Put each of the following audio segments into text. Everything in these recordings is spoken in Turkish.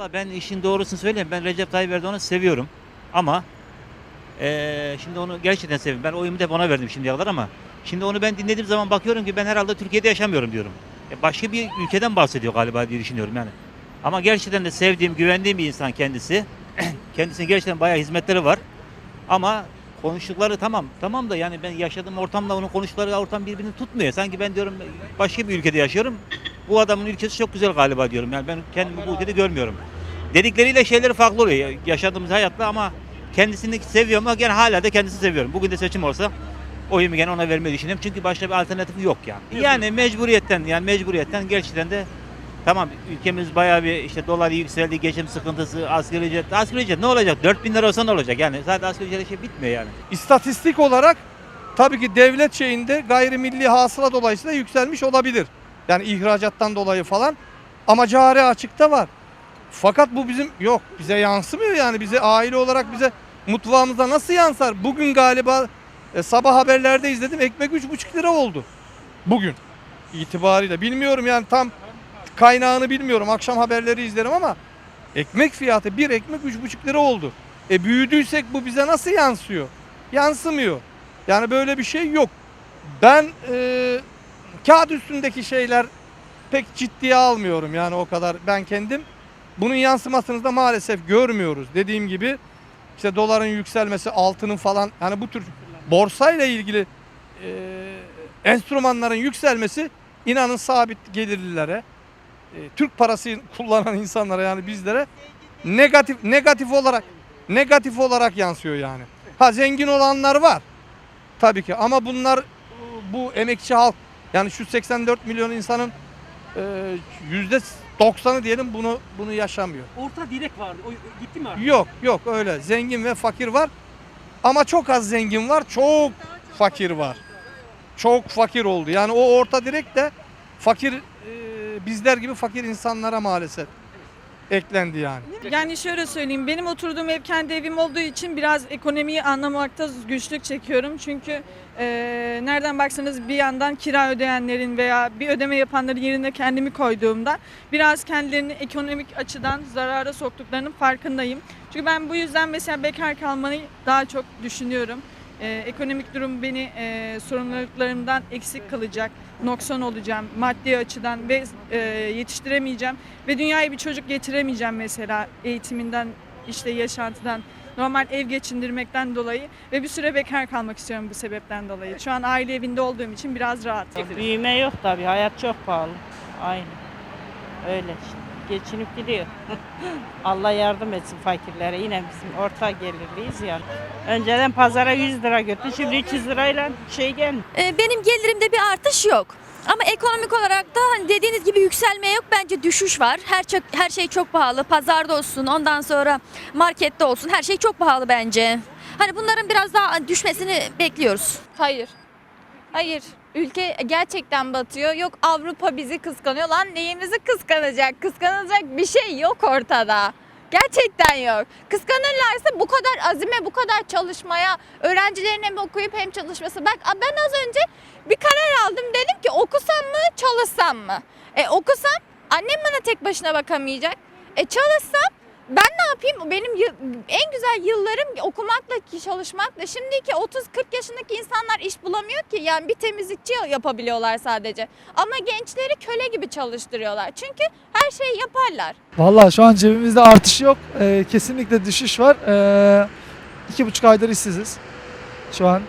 Valla ben işin doğrusunu söyleyeyim. Ben Recep Tayyip Erdoğan'ı seviyorum. Ama eee, şimdi onu gerçekten seviyorum. Ben oyumu da hep ona verdim şimdiye kadar ama şimdi onu ben dinlediğim zaman bakıyorum ki ben herhalde Türkiye'de yaşamıyorum diyorum. E, başka bir ülkeden bahsediyor galiba diye düşünüyorum yani. Ama gerçekten de sevdiğim, güvendiğim bir insan kendisi. Kendisine gerçekten bayağı hizmetleri var. Ama konuştukları tamam. Tamam da yani ben yaşadığım ortamla onun konuştukları ortam birbirini tutmuyor. Sanki ben diyorum başka bir ülkede yaşıyorum. Bu adamın ülkesi çok güzel galiba diyorum. Yani ben kendimi bu ülkede görmüyorum. Dedikleriyle şeyleri farklı oluyor yaşadığımız hayatla ama kendisini seviyorum ama gene hala da kendisini seviyorum. Bugün de seçim olsa oyumu gene ona vermeyi düşünüyorum. Çünkü başka bir alternatifi yok yani. Yani mecburiyetten yani mecburiyetten gerçekten de tamam ülkemiz bayağı bir işte dolar yükseldi, geçim sıkıntısı, asgari ücret. Asgari ücret ne olacak? 4000 lira olsa ne olacak? Yani zaten asgari ücret şey bitmiyor yani. İstatistik olarak tabii ki devlet şeyinde gayrimilli hasıla dolayısıyla yükselmiş olabilir. Yani ihracattan dolayı falan. Ama cari açıkta var. Fakat bu bizim yok bize yansımıyor yani bize aile olarak bize mutfağımıza nasıl yansar? Bugün galiba e, sabah haberlerde izledim ekmek 3,5 lira oldu. Bugün itibariyle. Bilmiyorum yani tam kaynağını bilmiyorum. Akşam haberleri izlerim ama ekmek fiyatı bir ekmek 3,5 lira oldu. E büyüdüysek bu bize nasıl yansıyor? Yansımıyor. Yani böyle bir şey yok. Ben e, kağıt üstündeki şeyler pek ciddiye almıyorum yani o kadar ben kendim. Bunun yansımasını da maalesef görmüyoruz. Dediğim gibi işte doların yükselmesi, altının falan yani bu tür borsayla ilgili e, enstrümanların yükselmesi inanın sabit gelirlilere, e, Türk parası kullanan insanlara yani bizlere negatif negatif olarak negatif olarak yansıyor yani. Ha zengin olanlar var. Tabii ki ama bunlar bu emekçi halk yani şu 84 milyon insanın e, yüzde 90'ı diyelim bunu bunu yaşamıyor. Orta direk vardı. O gitti mi artık? Yok yok öyle zengin ve fakir var. Ama çok az zengin var, çok fakir var. Çok fakir oldu. Yani o orta direkt de fakir e, bizler gibi fakir insanlara maalesef eklendi yani. Yani şöyle söyleyeyim, benim oturduğum ev kendi evim olduğu için biraz ekonomiyi anlamakta güçlük çekiyorum. Çünkü e, nereden baksanız bir yandan kira ödeyenlerin veya bir ödeme yapanların yerine kendimi koyduğumda biraz kendilerini ekonomik açıdan zarara soktuklarının farkındayım. Çünkü ben bu yüzden mesela bekar kalmayı daha çok düşünüyorum. E, ekonomik durum beni e, sorumluluklarımdan eksik kalacak, noksan olacağım maddi açıdan ve e, yetiştiremeyeceğim ve dünyaya bir çocuk getiremeyeceğim mesela eğitiminden, işte yaşantıdan, normal ev geçindirmekten dolayı ve bir süre bekar kalmak istiyorum bu sebepten dolayı. Şu an aile evinde olduğum için biraz rahat. Büyüme yok tabii. Hayat çok pahalı. Aynı. Öyle işte. Geçinip gidiyor. Allah yardım etsin fakirlere. Yine bizim orta gelirliyiz yani. Önceden pazara 100 lira götü. Şimdi 300 lirayla şey gelmiyor. Ee, benim gelirimde bir artış yok. Ama ekonomik olarak da hani dediğiniz gibi yükselme yok. Bence düşüş var. Her çok, her şey çok pahalı. Pazarda olsun, ondan sonra markette olsun. Her şey çok pahalı bence. Hani bunların biraz daha düşmesini bekliyoruz. Hayır. Hayır. Ülke gerçekten batıyor. Yok Avrupa bizi kıskanıyor. Lan neyimizi kıskanacak? Kıskanılacak bir şey yok ortada. Gerçekten yok. Kıskanırlarsa bu kadar azime, bu kadar çalışmaya, öğrencilerin hem okuyup hem çalışması. Bak ben az önce bir karar aldım. Dedim ki okusam mı, çalışsam mı? E okusam annem bana tek başına bakamayacak. E çalışsam ben ne yapayım? Benim en güzel yıllarım okumakla çalışmakla. Şimdiki 30-40 yaşındaki insanlar iş bulamıyor ki. Yani bir temizlikçi yapabiliyorlar sadece. Ama gençleri köle gibi çalıştırıyorlar. Çünkü her şeyi yaparlar. Vallahi şu an cebimizde artış yok. Ee, kesinlikle düşüş var. Ee, iki buçuk aydır işsiziz. Şu an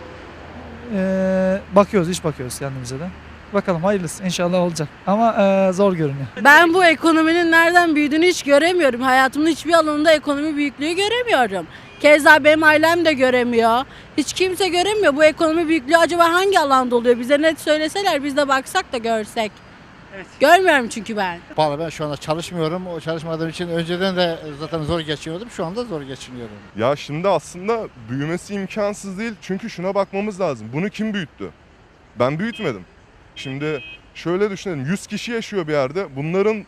ee, bakıyoruz, iş bakıyoruz kendimize de. Bakalım hayırlısı inşallah olacak. Ama ee, zor görünüyor. Ben bu ekonominin nereden büyüdüğünü hiç göremiyorum. Hayatımın hiçbir alanında ekonomi büyüklüğü göremiyorum. Keza benim ailem de göremiyor. Hiç kimse göremiyor. Bu ekonomi büyüklüğü acaba hangi alanda oluyor? Bize net söyleseler biz de baksak da görsek. Görmüyorum çünkü ben. Valla ben şu anda çalışmıyorum. O çalışmadığım için önceden de zaten zor geçiniyordum. Şu anda zor geçiniyorum. Ya şimdi aslında büyümesi imkansız değil. Çünkü şuna bakmamız lazım. Bunu kim büyüttü? Ben büyütmedim. Şimdi şöyle düşünelim. 100 kişi yaşıyor bir yerde. Bunların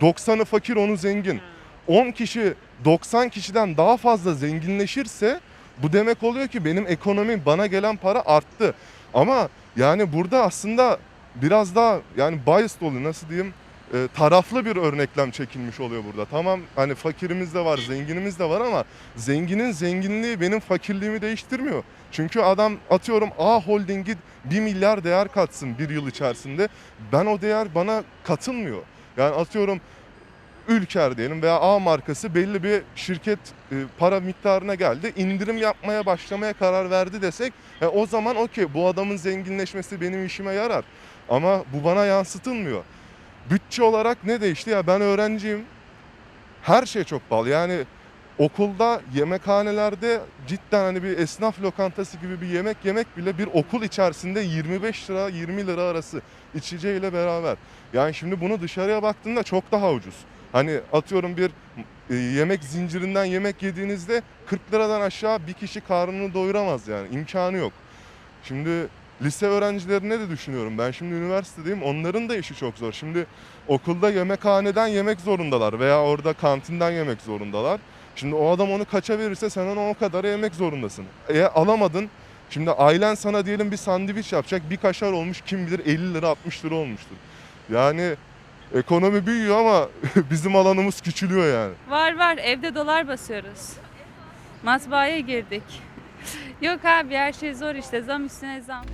90'ı fakir, onu zengin. 10 kişi 90 kişiden daha fazla zenginleşirse bu demek oluyor ki benim ekonomim bana gelen para arttı. Ama yani burada aslında biraz daha yani biased oluyor nasıl diyeyim? E, taraflı bir örneklem çekilmiş oluyor burada. Tamam hani fakirimiz de var, zenginimiz de var ama zenginin zenginliği benim fakirliğimi değiştirmiyor. Çünkü adam atıyorum A Holding'i 1 milyar değer katsın bir yıl içerisinde. Ben o değer bana katılmıyor. Yani atıyorum Ülker diyelim veya A markası belli bir şirket e, para miktarına geldi. indirim yapmaya başlamaya karar verdi desek e, o zaman okey bu adamın zenginleşmesi benim işime yarar. Ama bu bana yansıtılmıyor. Bütçe olarak ne değişti ya ben öğrenciyim. Her şey çok pahalı. Yani okulda yemekhanelerde cidden hani bir esnaf lokantası gibi bir yemek yemek bile bir okul içerisinde 25 lira 20 lira arası içeceğiyle beraber. Yani şimdi bunu dışarıya baktığında çok daha ucuz. Hani atıyorum bir e, yemek zincirinden yemek yediğinizde 40 liradan aşağı bir kişi karnını doyuramaz yani imkanı yok. Şimdi lise öğrencilerine de düşünüyorum. Ben şimdi üniversitedeyim. Onların da işi çok zor. Şimdi okulda yemekhaneden yemek zorundalar veya orada kantinden yemek zorundalar. Şimdi o adam onu kaça verirse sen ona o kadar yemek zorundasın. E alamadın. Şimdi ailen sana diyelim bir sandviç yapacak. Bir kaşar olmuş kim bilir 50 lira 60 lira olmuştur. Yani ekonomi büyüyor ama bizim alanımız küçülüyor yani. Var var evde dolar basıyoruz. Matbaaya girdik. Yok abi her şey zor işte zam üstüne zam.